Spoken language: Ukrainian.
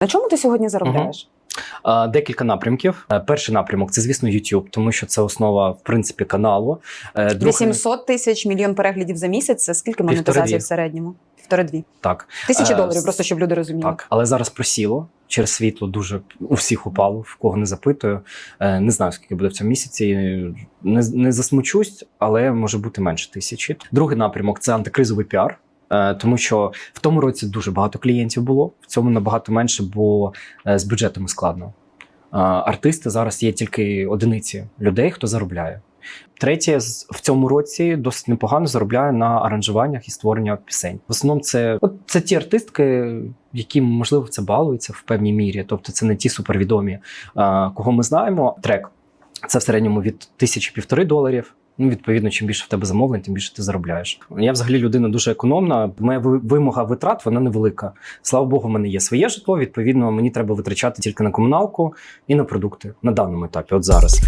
На чому ти сьогодні заробляєш? Е, Декілька напрямків. Е, Перший напрямок це, звісно, YouTube, тому що це основа в принципі каналу. Е, другий- 800 тисяч мільйон переглядів за місяць. Це скільки Півтори-дві. в середньому? Півтори-дві. Так, Тисячі Е, доларів, просто щоб люди розуміли. так, але зараз просіло. Через світло дуже у всіх упало, в кого не запитую. Не знаю, скільки буде в цьому місяці. Не, не засмучусь, але може бути менше тисячі. Другий напрямок це антикризовий піар. Е, Тому що в тому році дуже багато клієнтів було, в цьому набагато менше, бо е, з бюджетами складно. Е, Артисти зараз є тільки одиниці людей, хто заробляє. Третє, в цьому році досить непогано заробляє на аранжуваннях і створення пісень. В основному це, от, це ті артистки, які можливо це балуються в певній мірі. Тобто це не ті супервідомі, кого ми знаємо. Трек це в середньому від тисячі півтори доларів. Ну, відповідно, чим більше в тебе замовлень, тим більше ти заробляєш. Я взагалі людина дуже економна. Моя вимога витрат вона невелика. Слава Богу, в мене є своє житло. Відповідно, мені треба витрачати тільки на комуналку і на продукти на даному етапі. От зараз.